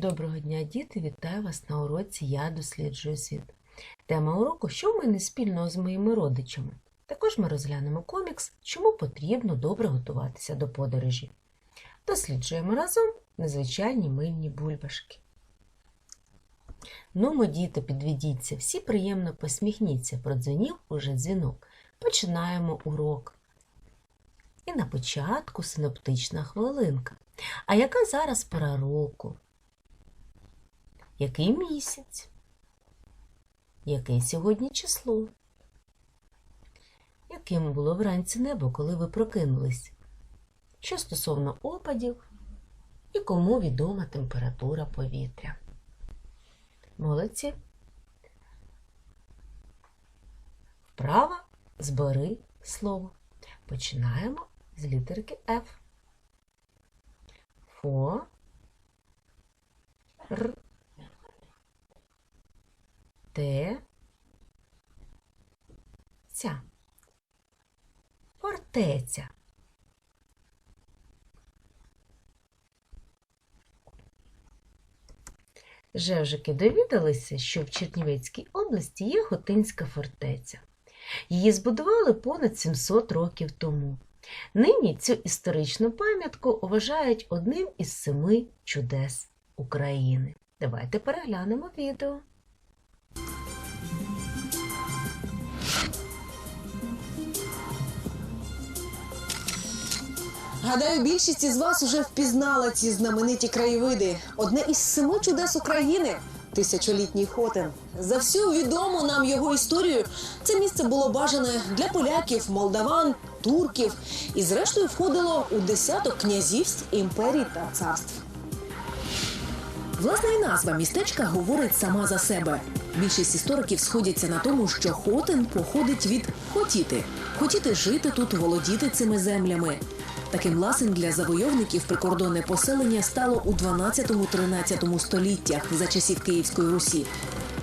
Доброго дня, діти! Вітаю вас на уроці Я досліджую світ. Тема уроку Що в мене спільного з моїми родичами? Також ми розглянемо комікс Чому потрібно добре готуватися до подорожі. Досліджуємо разом незвичайні мильні бульбашки. Нумо, діти, підведіться, всі приємно посміхніться, продзвенів уже дзвінок. Починаємо урок. І на початку синоптична хвилинка. А яка зараз пора року? Який місяць? Яке сьогодні число? Яким було вранці небо, коли ви прокинулись? Що стосовно опадів і кому відома температура повітря? Молодці. Вправо збери слово. Починаємо з літерки F. Фо. Р. Те. Ця. Фортеця. Жевжики довідалися, що в Чернівецькій області є Хотинська фортеця. Її збудували понад 700 років тому. Нині цю історичну пам'ятку вважають одним із семи чудес України. Давайте переглянемо відео. Гадаю, більшість із вас уже впізнала ці знамениті краєвиди. Одне із семи чудес України тисячолітній Хотин. За всю відому нам його історію це місце було бажане для поляків, молдаван, турків і, зрештою, входило у десяток князівств, імперій та царств. Власне, і назва містечка говорить сама за себе. Більшість істориків сходяться на тому, що Хотин походить від хотіти, хотіти жити тут, володіти цими землями. Таким ласим для завойовників прикордонне поселення стало у 12-13 століттях за часів Київської Русі.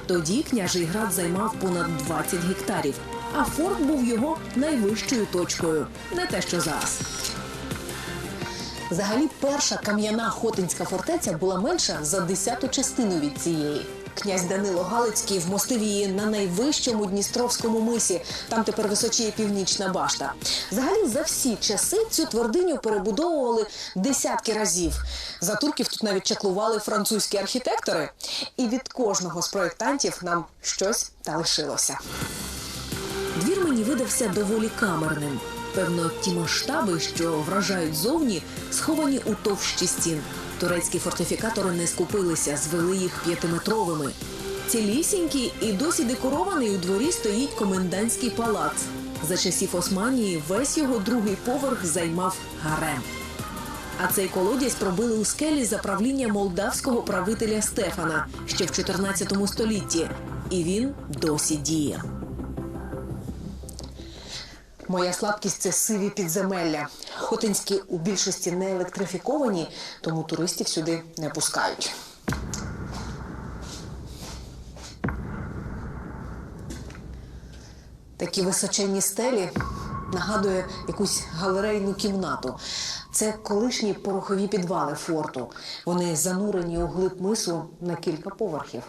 Тоді княжий град займав понад 20 гектарів, а форт був його найвищою точкою, не те, що зараз. Взагалі, перша кам'яна Хотинська фортеця була менша за десяту частину від цієї. Князь Данило Галицький вмостив її на найвищому Дністровському мисі. Там тепер височіє північна башта. Взагалі, за всі часи цю твердиню перебудовували десятки разів. За турків тут навіть чаклували французькі архітектори. І від кожного з проєктантів нам щось та лишилося. Двір мені видався доволі камерним. Певно, ті масштаби, що вражають зовні, сховані у товщі стін. Турецькі фортифікатори не скупилися, звели їх п'ятиметровими. Цілісінький і досі декорований у дворі стоїть комендантський палац. За часів Османії весь його другий поверх займав гарем. А цей колодязь пробили у скелі за правління молдавського правителя Стефана ще в 14 столітті, і він досі діє. Моя слабкість це сиві підземелля. Хотинські у більшості не електрифіковані, тому туристів сюди не пускають. Такі височенні стелі нагадує якусь галерейну кімнату. Це колишні порохові підвали форту. Вони занурені у глиб мису на кілька поверхів.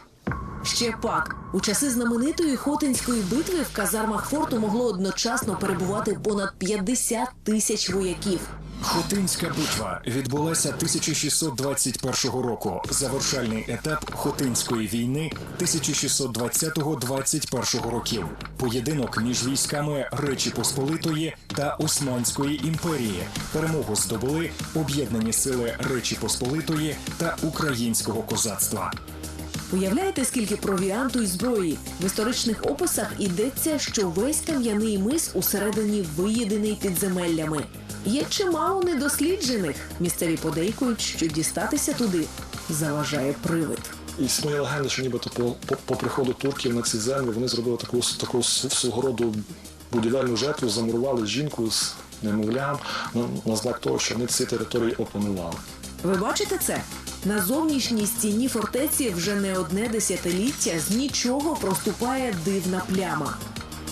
Ще пак у часи знаменитої Хотинської битви в казармах форту могло одночасно перебувати понад 50 тисяч вояків. Хотинська битва відбулася 1621 року. Завершальний етап Хотинської війни 1620-21 років. Поєдинок між військами Речі Посполитої та Османської імперії. Перемогу здобули об'єднані сили Речі Посполитої та українського козацтва. Уявляєте, скільки провіанту і зброї? В історичних описах йдеться, що весь кам'яний мис усередині виєдений підземеллями. Є чимало недосліджених. Місцеві подейкують, що дістатися туди заважає привид. Існує легенда, що нібито по, по, по приходу турків на ці землі вони зробили таку, таку свого роду будівельну жертву, замурували жінку з немовлям на, на знак того, що вони ці території опанували. Ви бачите це? На зовнішній стіні фортеці вже не одне десятиліття з нічого проступає дивна пляма.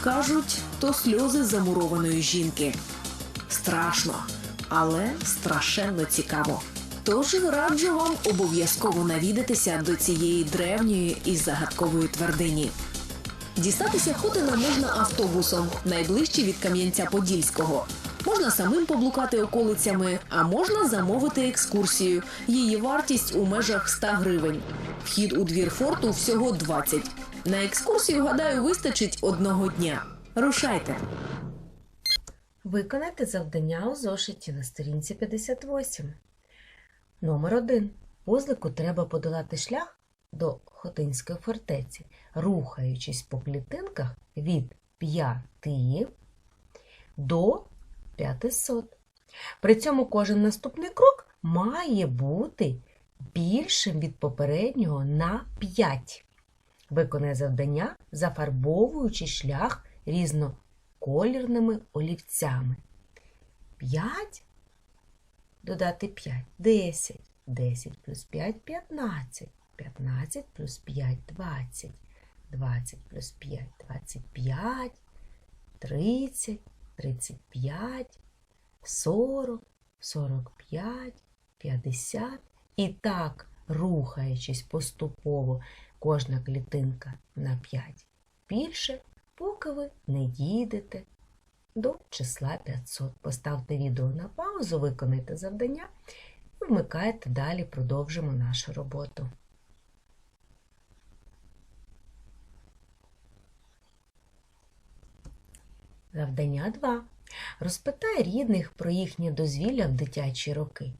Кажуть, то сльози замурованої жінки. Страшно, але страшенно цікаво. Тож раджу вам обов'язково навідатися до цієї древньої і загадкової твердині. Дістатися Хотина можна автобусом, найближче від Кам'янця-Подільського. Можна самим поблукати околицями, а можна замовити екскурсію. Її вартість у межах 100 гривень. Вхід у двір форту всього 20. На екскурсію, гадаю, вистачить одного дня. Рушайте! Виконайте завдання у зошиті на сторінці 58. Номер 1. Вузлику треба подолати шлях до Хотинської фортеці, рухаючись по клітинках від 5 до 500. При цьому кожен наступний крок має бути більшим від попереднього на 5. Виконай завдання, зафарбовуючи шлях різноколірними олівцями. 5 додати 5 10. 10 плюс 5 15. 15 плюс 5 20. 20 плюс 5 25. 30, 35, 40, 45, 50. І так, рухаючись поступово, кожна клітинка на 5 більше, поки ви не дійдете до числа 500. Поставте відео на паузу, виконайте завдання і вмикайте далі, продовжимо нашу роботу. Завдання 2. Розпитай рідних про їхнє дозвілля в дитячі роки.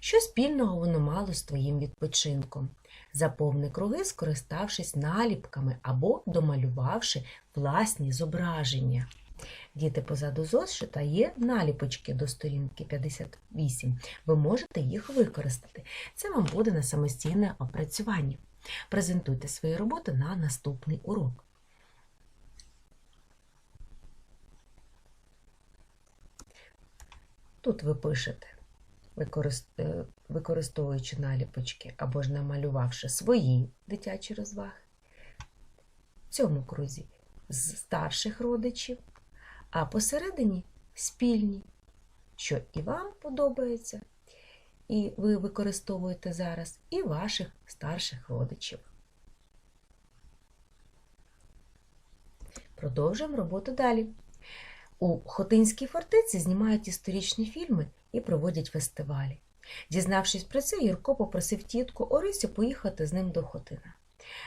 Що спільного воно мало з твоїм відпочинком? Заповни круги, скориставшись наліпками або домалювавши власні зображення. Діти позаду зошита є наліпочки до сторінки 58. Ви можете їх використати. Це вам буде на самостійне опрацювання. Презентуйте свої роботи на наступний урок. Тут ви пишете, е, використовуючи наліпочки або ж намалювавши свої дитячі розваги. В цьому крузі з старших родичів, а посередині спільні, що і вам подобається, і ви використовуєте зараз, і ваших старших родичів. Продовжуємо роботу далі. У Хотинській фортеці знімають історичні фільми і проводять фестивалі. Дізнавшись про це, Юрко попросив тітку Орисю поїхати з ним до Хотина.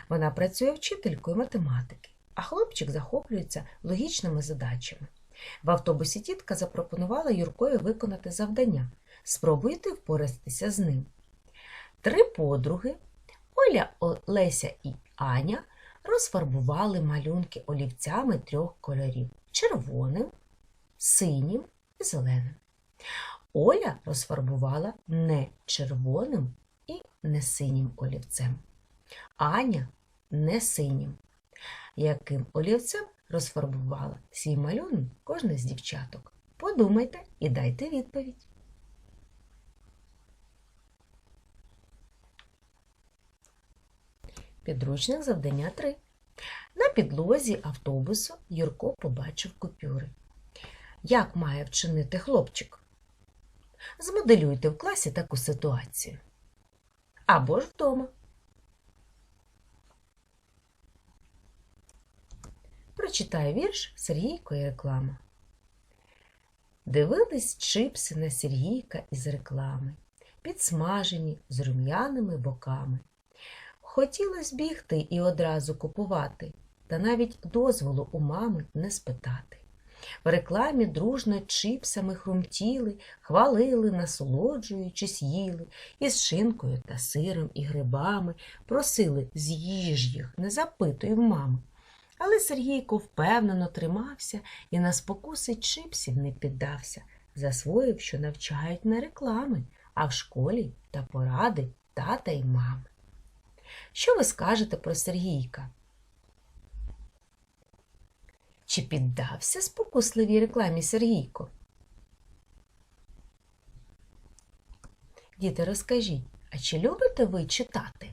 Вона працює вчителькою математики, а хлопчик захоплюється логічними задачами. В автобусі тітка запропонувала Юркові виконати завдання. Спробуйте впоратися з ним. Три подруги Оля, Леся і Аня розфарбували малюнки олівцями трьох кольорів червоним, синім і зеленим. Оля розфарбувала не червоним і не синім олівцем. Аня не синім. Яким олівцем розфарбувала свій малюнок кожна з дівчаток? Подумайте і дайте відповідь. Підручник завдання 3. На підлозі автобусу Юрко побачив купюри. Як має вчинити хлопчик? Змоделюйте в класі таку ситуацію. Або ж вдома. Прочитаю вірш Сергійко і реклама. Дивились чипси на Сергійка із реклами, підсмажені з рум'яними боками. Хотілось бігти і одразу купувати, та навіть дозволу у мами не спитати. В рекламі дружно чипсами хрумтіли, хвалили, насолоджуючись, їли, із шинкою та сиром і грибами, просили з'їж їх, не запитуй в мами. Але Сергійко впевнено тримався і на спокуси чипсів не піддався, засвоїв, що навчають не реклами, а в школі та поради тата й мами. Що ви скажете про Сергійка? Чи піддався спокусливій рекламі Сергійко? Діти, розкажіть, а чи любите ви читати?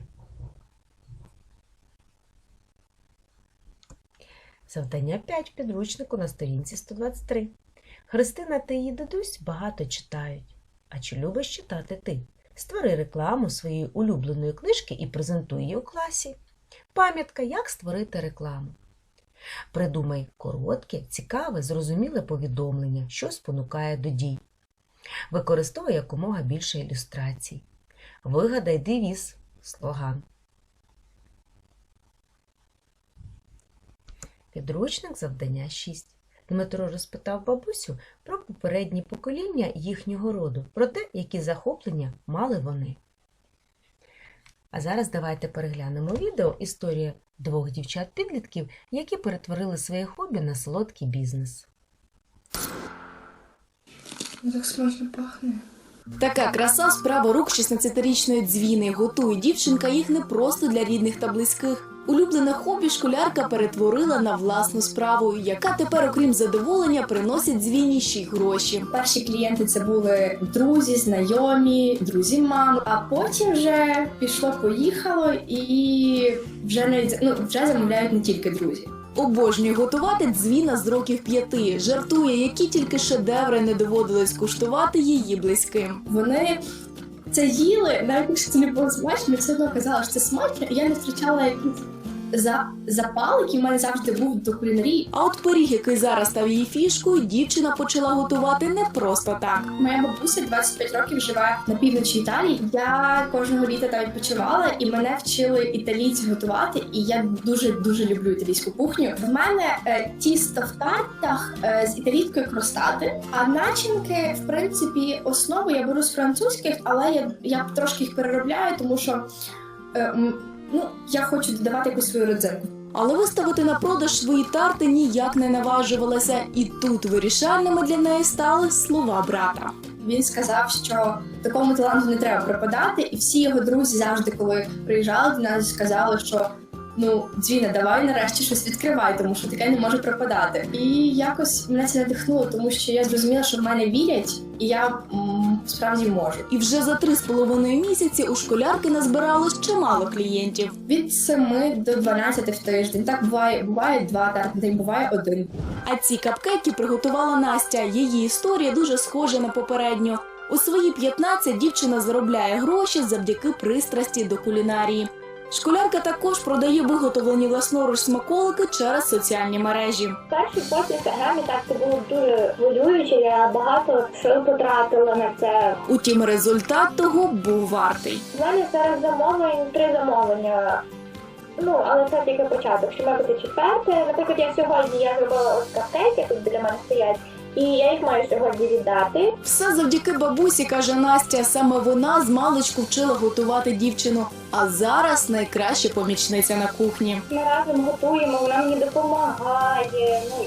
Завдання 5 підручнику на сторінці 123. Христина та її дідусь багато читають. А чи любиш читати ти? Створи рекламу своєї улюбленої книжки і презентуй її у класі. Пам'ятка, як створити рекламу. Придумай коротке, цікаве, зрозуміле повідомлення, що спонукає до дій. Використовуй якомога більше ілюстрацій. Вигадай девіз, слоган. Підручник завдання 6. Дмитро розпитав бабусю про попередні покоління їхнього роду, про те, які захоплення мали вони. А зараз давайте переглянемо відео історія двох дівчат-підлітків, які перетворили своє хобі на солодкий бізнес. Ну, Так смачно пахне. Така краса справа рук 16-річної дзвіни. Готує дівчинка їх не просто для рідних та близьких. Улюблене хобі школярка перетворила на власну справу, яка тепер, окрім задоволення, приносить дзвіні гроші. Перші клієнти це були друзі, знайомі, друзі мами. А потім вже пішло, поїхало, і вже навіть ну, вже замовляють не тільки друзі. Обожнює готувати дзвіна з років п'яти. Жартує, які тільки шедеври не доводилось куштувати її близьким. Вони це їли, навіть якщо це не було смачно, все одно казали, що це смачно, і я не втрачала якийсь за запал, який в мене завжди був до кулінарії. А от пиріг, який зараз став її фішкою, дівчина почала готувати не просто так. Моя бабуся 25 років живе на півночі Італії. Я кожного літа там відпочивала, і мене вчили італійці готувати. І я дуже дуже люблю італійську кухню. В мене е, тісто в тартах е, з італійської кростати, а начинки, в принципі, основу я беру з французьких, але я, я трошки їх переробляю, тому що е, ну я хочу додавати якусь свою родзинку. Але виставити на продаж свої тарти ніяк не наважувалася, і тут вирішальними для неї стали слова брата. Він сказав, що такому таланту не треба пропадати, і всі його друзі завжди, коли приїжджали до нас, сказали, що ну дзвіна, давай нарешті щось відкривай, тому що таке не може пропадати. І якось мене це надихнуло, тому що я зрозуміла, що в мене вірять, і я справді можу. І вже за три з половиною місяці у школярки назбиралось чимало клієнтів. Від 7 до 12 в тиждень. Так буває, буває два так день, буває один. А ці капкейки приготувала Настя. Її історія дуже схожа на попередню. У свої 15 дівчина заробляє гроші завдяки пристрасті до кулінарії. Школярка також продає виготовлені власноруч смаколики через соціальні мережі. Перший пост в інстаграмі так це було дуже хвилююче. Я багато сил потратила на це. Утім, результат того був вартий. У мене зараз замовлень три замовлення. Ну, але це тільки початок. Ще має бути четверте. Наприклад, я сьогодні я зробила ось кафейки, тут біля мене стоять, і я їх маю сьогодні віддати. Все завдяки бабусі, каже Настя. Саме вона з маличку вчила готувати дівчину. А зараз найкраща помічниця на кухні. Ми разом готуємо, вона мені допомагає. Ну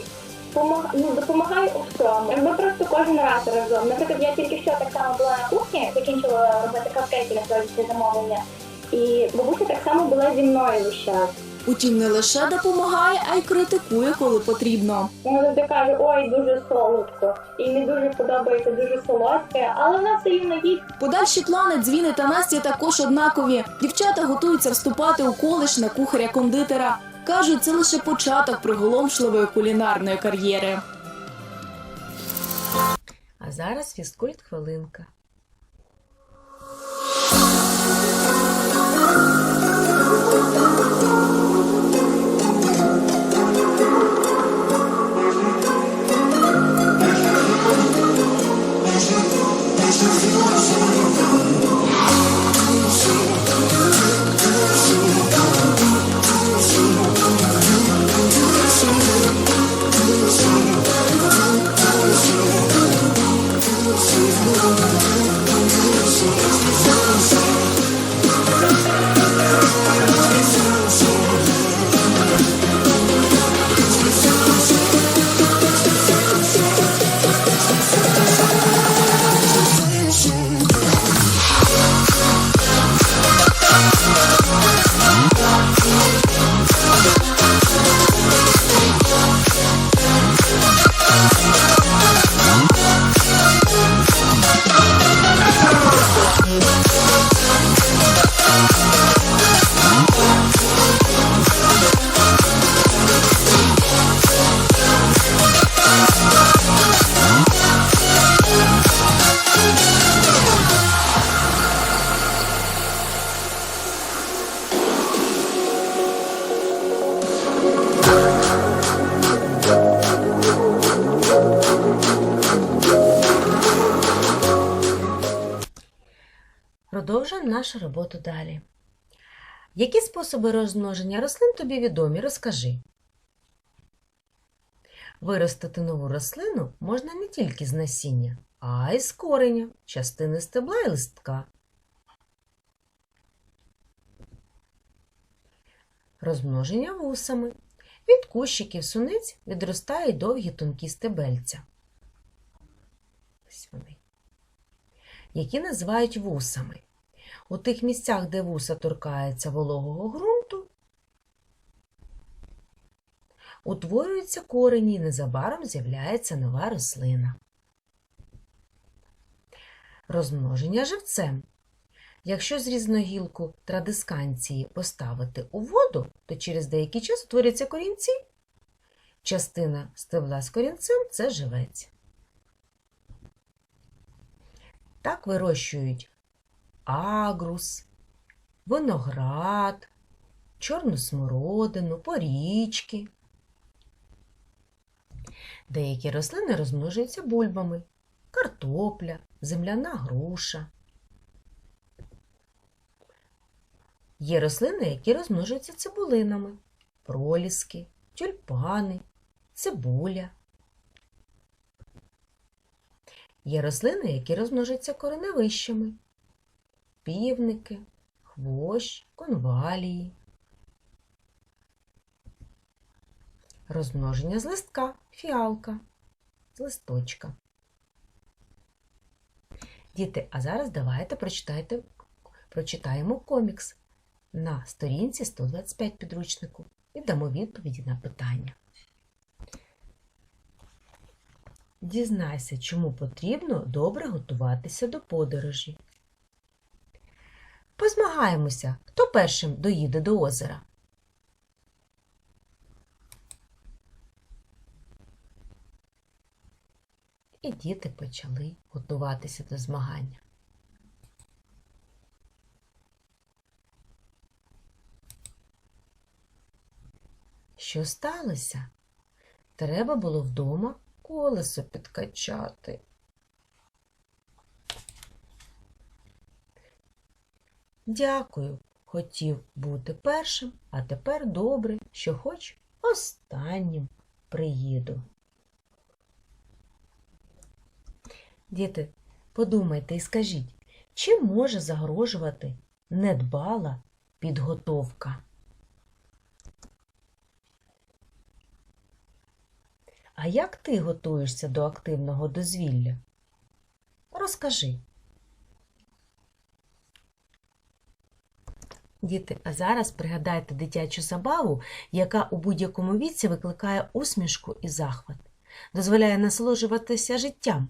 ну, допомагає у всьому. Ми просто кожен раз разом. Наприклад, я тільки що так само була на кухні, закінчила робити кафейки на сьогоднішнє замовлення. І бабуся так само була зі мною весь час. Утім, не лише допомагає, а й критикує, коли потрібно. Вона завжди каже, ой, дуже солодко. І не дуже подобається дуже солодке, але вона все рівно їсть. Подальші плани дзвіни та Насті також однакові. Дівчата готуються вступати у коледж на кухаря-кондитера. Кажуть, це лише початок приголомшливої кулінарної кар'єри. А зараз фізкульт хвилинка. Нашу роботу далі. Які способи розмноження рослин тобі відомі? Розкажи. Виростити нову рослину можна не тільки з насіння, а й з кореня, частини стебла і листка. Розмноження вусами. Від кущиків суниць відростають довгі тонкі стебельця. Ось вони. Які називають вусами. У тих місцях, де вуса торкаються вологого ґрунту, утворюються корені і незабаром з'являється нова рослина. Розмноження живцем. Якщо зрізану гілку традисканції поставити у воду, то через деякий час утворяться корінці. Частина стебла з корінцем це живець. Так вирощують агрус, виноград, чорну смородину, порічки. Деякі рослини розмножуються бульбами, картопля, земляна груша. Є рослини, які розмножуються цибулинами, проліски, тюльпани, цибуля. Є рослини, які розмножуються кореневищами, півники, хвощ, конвалії. Розмноження з листка, фіалка, з листочка. Діти, а зараз давайте прочитайте, прочитаємо комікс на сторінці 125 підручнику і дамо відповіді на питання. Дізнайся, чому потрібно добре готуватися до подорожі. Позмагаємося, хто першим доїде до озера. І діти почали готуватися до змагання. Що сталося? Треба було вдома колесо підкачати. Дякую, хотів бути першим, а тепер добре, що хоч останнім приїду. Діти, подумайте і скажіть, чим може загрожувати недбала підготовка? А як ти готуєшся до активного дозвілля? Розкажи. Діти, а зараз пригадайте дитячу забаву, яка у будь-якому віці викликає усмішку і захват, дозволяє насолоджуватися життям.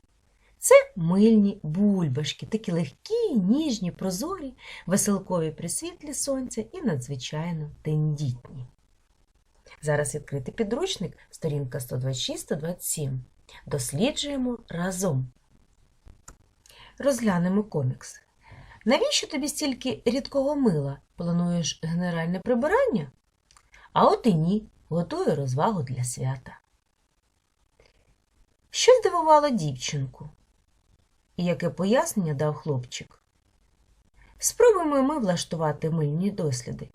Це мильні бульбашки, такі легкі, ніжні, прозорі, веселкові при світлі сонця і надзвичайно тендітні. Зараз відкритий підручник, сторінка 126-127. Досліджуємо разом. Розглянемо комікс. Навіщо тобі стільки рідкого мила? Плануєш генеральне прибирання? А от і ні, готую розвагу для свята. Що здивувало дівчинку? І яке пояснення дав хлопчик? Спробуємо ми влаштувати мильні досліди.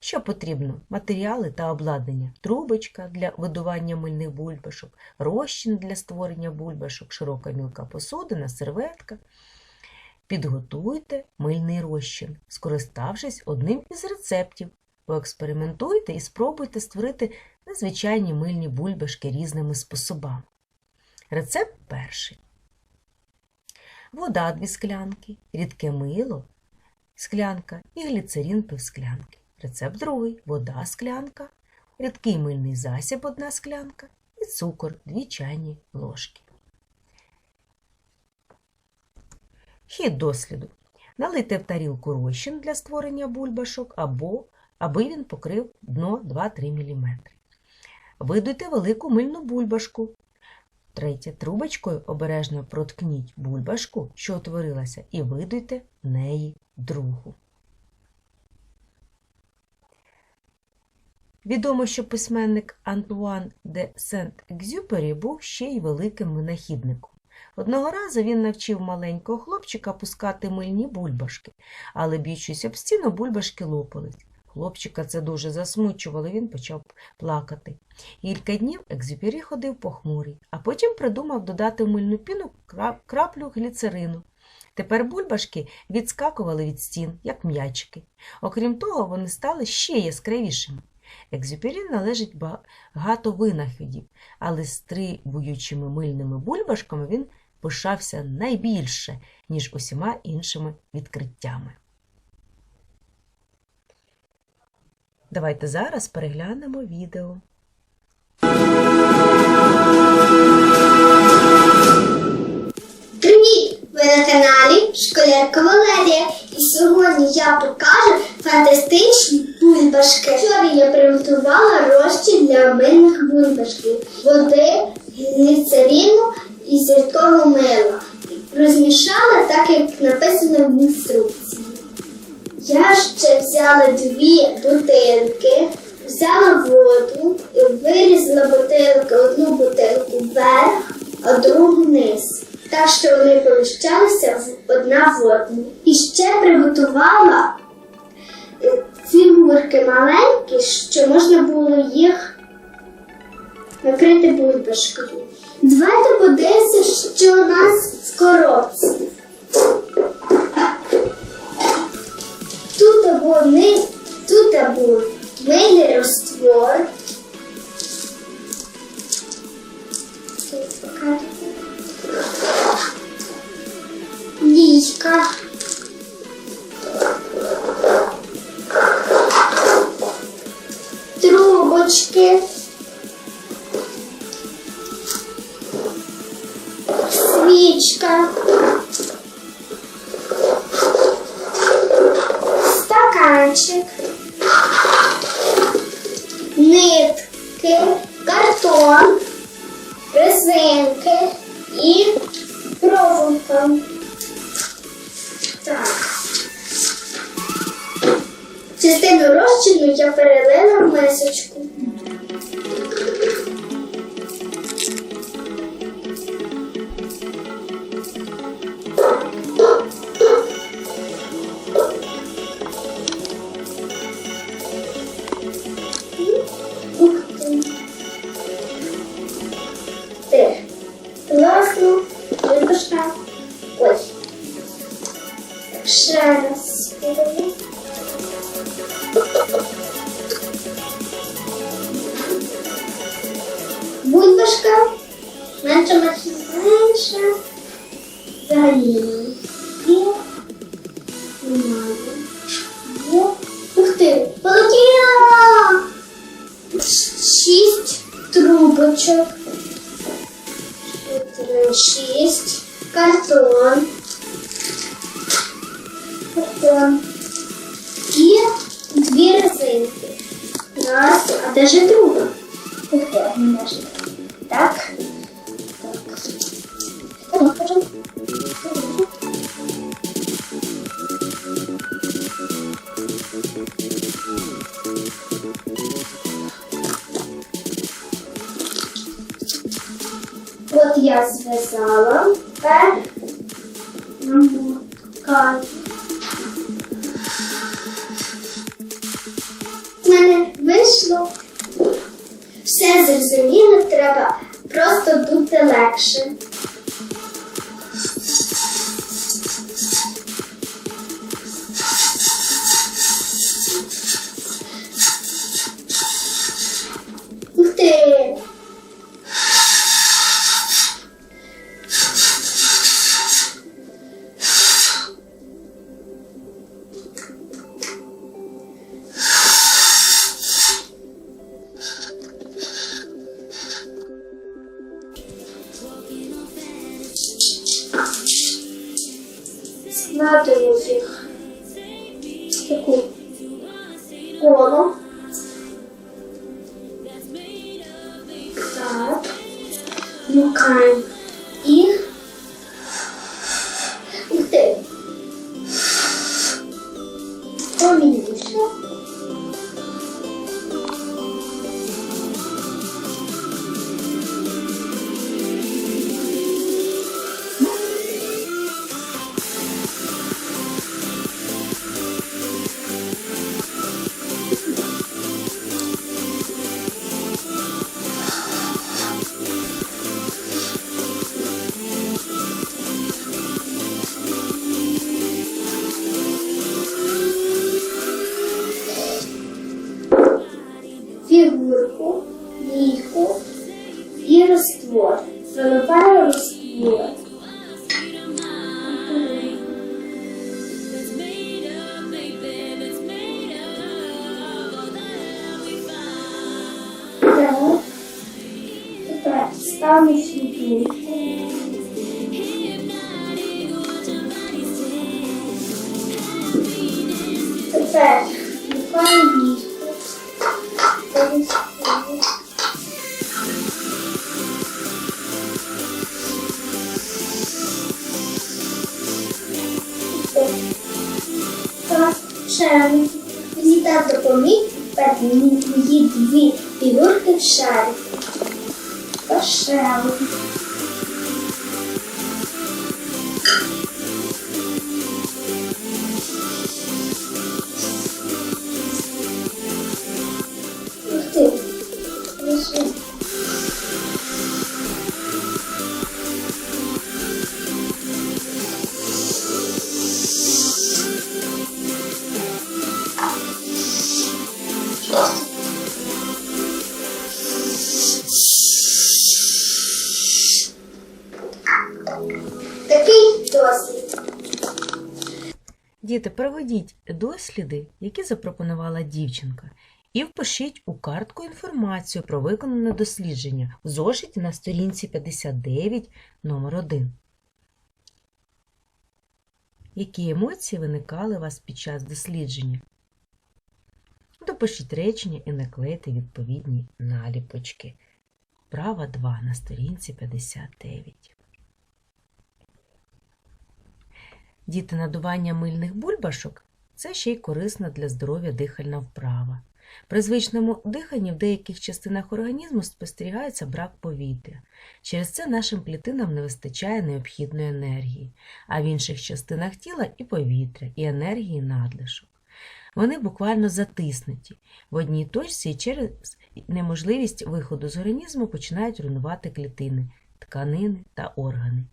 Що потрібно? Матеріали та обладнання, трубочка для видування мильних бульбашок, розчин для створення бульбашок, широка мілка посудина, серветка. Підготуйте мильний розчин, скориставшись одним із рецептів. Поекспериментуйте і спробуйте створити незвичайні мильні бульбашки різними способами. Рецепт перший. Вода 2 склянки, рідке мило, склянка і гліцерин півсклянки. Рецепт другий. Вода склянка, рідкий мильний засіб 1 склянка і цукор 2 чайні ложки. Хід досліду. Налийте в тарілку розчин для створення бульбашок або аби він покрив дно 2-3 мм. Видуйте велику мильну бульбашку. Третє. Трубочкою обережно проткніть бульбашку, що утворилася, і видуйте в неї другу. Відомо, що письменник Антуан де Сент-Екзюпері був ще й великим винахідником. Одного разу він навчив маленького хлопчика пускати мильні бульбашки, але б'ючись об стіну, бульбашки лопались. Хлопчика це дуже засмучувало, він почав плакати. Кілька днів Екзюпері ходив похмурий, а потім придумав додати в мильну піну кра- краплю гліцерину. Тепер бульбашки відскакували від стін, як м'ячики. Окрім того, вони стали ще яскравішими. Екзюпері належить багато винаходів, але з трибуючими мильними бульбашками він пишався найбільше, ніж усіма іншими відкриттями. Давайте зараз переглянемо відео. Привіт! Ви на каналі Школярка Валерія. І сьогодні я покажу фантастичні бульбашки. Вчора я приготувала розчин для мильних бульбашків, води, гліцерину і зіркового мила. Розмішала так, як написано в інструкції. Я ще взяла дві бутилки, взяла воду і вирізала бутилки, одну бутилку вверх, а другу вниз. Так що вони поміщалися одна в одну. І ще приготувала е, фігурки маленькі, що можна було їх накрити бульбашкою. Давайте подивимося, що у нас в коробці. Тут вони, тут був мильний покажете. Лійка. Трубочки. Свічка. Стаканчик. Менше, менше, менше. Взагалі. Є. Немає. Ух ти. Полетіла! Шість трубочок. Чотири, шість. Картон. Картон. І дві резинки. Раз, а де ж друга? Ух ти, не може. Так. Я зв'язала. Тепер У мене вийшло. Все зрозуміло, треба просто дути легше. Самі світлі. Тепер шукаємо місце. Так, шарик. Мені так допоміг, тепер мені дві фігурки в 是啊 Діти, проведіть досліди, які запропонувала дівчинка, і впишіть у картку інформацію про виконане дослідження в зошиті на сторінці 59 номер 1. Які емоції виникали у вас під час дослідження? Допишіть речення і наклейте відповідні наліпочки. Права 2 на сторінці 59. Діти надування мильних бульбашок це ще й корисна для здоров'я дихальна вправа. При звичному диханні в деяких частинах організму спостерігається брак повітря. Через це нашим клітинам не вистачає необхідної енергії, а в інших частинах тіла і повітря, і енергії надлишок. Вони буквально затиснуті в одній точці через неможливість виходу з організму починають руйнувати клітини, тканини та органи.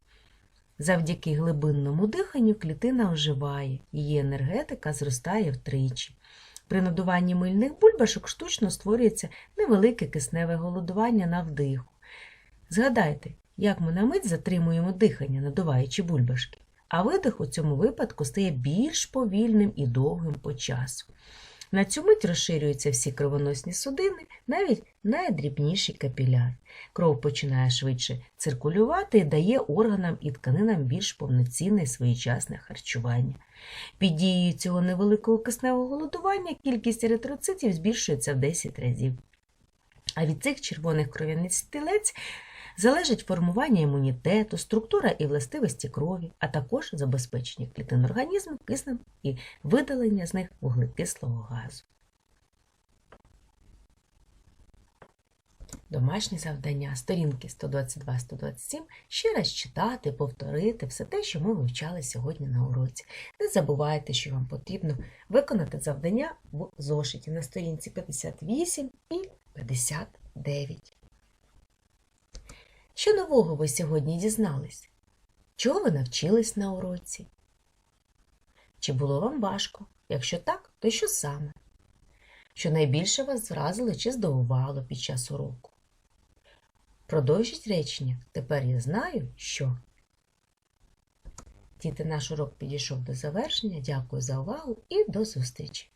Завдяки глибинному диханню клітина оживає, її енергетика зростає втричі. При надуванні мильних бульбашок штучно створюється невелике кисневе голодування на вдиху. Згадайте, як ми на мить затримуємо дихання, надуваючи бульбашки, а видих у цьому випадку стає більш повільним і довгим по часу. На цю мить розширюються всі кровоносні судини, навіть найдрібніші капіляри. Кров починає швидше циркулювати і дає органам і тканинам більш повноцінне і своєчасне харчування. Під дією цього невеликого кисневого голодування кількість еритроцитів збільшується в 10 разів. А від цих червоних кров'яниць стілець залежить формування імунітету, структура і властивості крові, а також забезпечення клітин організму киснем і видалення з них вуглекислого газу. Домашні завдання, сторінки 122-127, ще раз читати, повторити все те, що ми вивчали сьогодні на уроці. Не забувайте, що вам потрібно виконати завдання в зошиті на сторінці 58 і 59. Що нового ви сьогодні дізнались? Чого ви навчились на уроці? Чи було вам важко? Якщо так, то що саме? Що найбільше вас зразило чи здивувало під час уроку? Продовжіть речення. Тепер я знаю, що. Діти, наш урок підійшов до завершення. Дякую за увагу і до зустрічі!